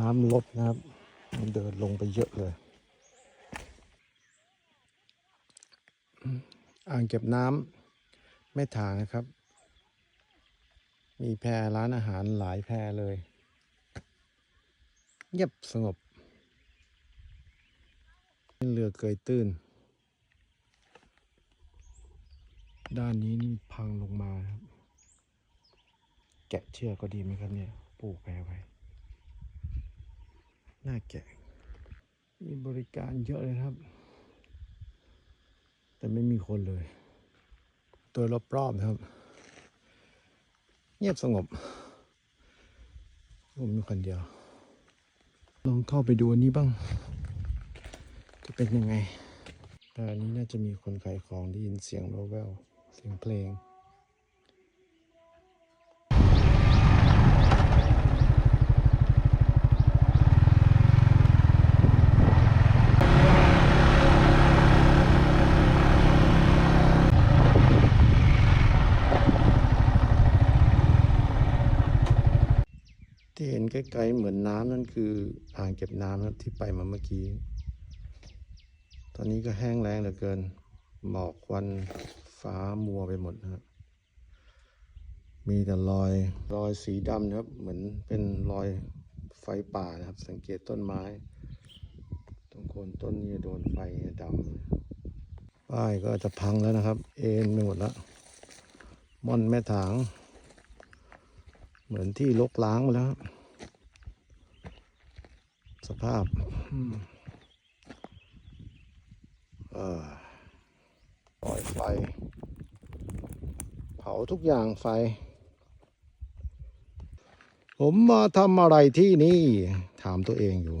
น้ำลดนะครับเดินลงไปเยอะเลย อ่างเก็บน้ำแม่ถางนะครับ มีแพรร้านอาหารหลายแพรเลย เงียบสงบเรือเกยตื้น ด้านนี้นี่พังลงมาครับ แกะเชือกก็ดีไหมครับเนี่ย ปลูกแพรไว้ น่าแกะ มีบริการเยอะเลยครับ แต่ไม่มีคนเลย ตัวรอบๆนะครับ เงียบสงบ ผมมีคนเดียว ลองเข้าไปดูอันนี้บ้าง จะเป็นยังไงแต่อันนี้น่าจะมีคนขายของได้ยินเสียงแว่วๆเสียงเพลง ที่เห็นใกล้ๆเหมือนน้ำนั่นคืออ่างเก็บน้ำนะครับที่ไปมาเมื่อกี้ ตอนนี้ก็แห้งแล้งเหลือเกิน หมอกควันฟ้ามัวไปหมดนะครับมีแต่รอยรอยสีดำนะครับ เหมือนเป็นรอยไฟป่านะครับ สังเกตต้นไม้ ตรงโคนต้นนี้โดนไฟดำป้ายก็จะพังแล้วนะครับ เอ็นไปหมดแล้วม่อนแม่ถาง เหมือนที่ลกล้างมาแล้ว สภาพอืมเออปล่อยไฟ เผาทุกอย่างไฟ ผมมาทำอะไรที่นี่ ถามตัวเองอยู่